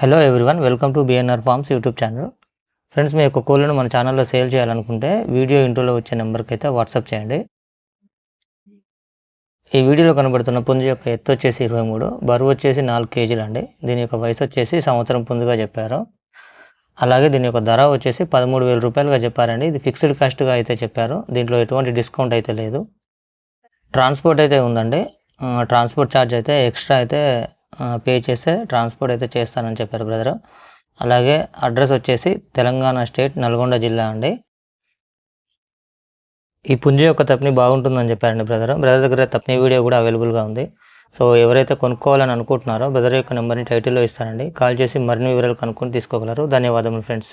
Hello everyone welcome to BNR farms YouTube channel friends మీ యొక్క కోళ్ళను మన ఛానల్లో సేల్ చేయాలనుకుంటే వీడియో ఇంట్రోలో వచ్చే నెంబర్కి అయితే వాట్సాప్ చేయండి. ఈ వీడియోలో కనబడుతున్న పుంజు యొక్క ఎత్తు వచ్చేసి ఇరవై మూడు బరువు వచ్చేసి నాలుగు కేజీలు అండి. దీని యొక్క వయసు వచ్చేసి సంవత్సరం పుంజుగా చెప్పారు. అలాగే దీని యొక్క ధర వచ్చేసి పదమూడు వేల రూపాయలుగా చెప్పారండి. ఇది ఫిక్స్డ్ కాస్ట్గా అయితే చెప్పారు. దీంట్లో ఎటువంటి డిస్కౌంట్ అయితే లేదు. ట్రాన్స్పోర్ట్ అయితే ఉందండి. ట్రాన్స్పోర్ట్ ఛార్జ్ అయితే ఎక్స్ట్రా అయితే పే చేస్తే ట్రాన్స్పోర్ట్ అయితే చేస్తానని చెప్పారు బ్రదర్ అలాగే అడ్రస్ వచ్చేసి తెలంగాణ స్టేట్ నల్గొండ జిల్లా అండి. ఈ పుంజు యొక్క తప్ని బాగుంటుందని చెప్పారండి బ్రదర్ బ్రదర్ దగ్గర తప్ని వీడియో కూడా అవైలబుల్గా ఉంది. సో ఎవరైతే కొనుక్కోవాలని అనుకుంటున్నారో బ్రదర్ యొక్క నెంబర్ని టైటిల్లో ఇస్తానండి. కాల్ చేసి మరిన్ని వివరాలు కనుక్కొని తీసుకోగలరు. ధన్యవాదములు ఫ్రెండ్స్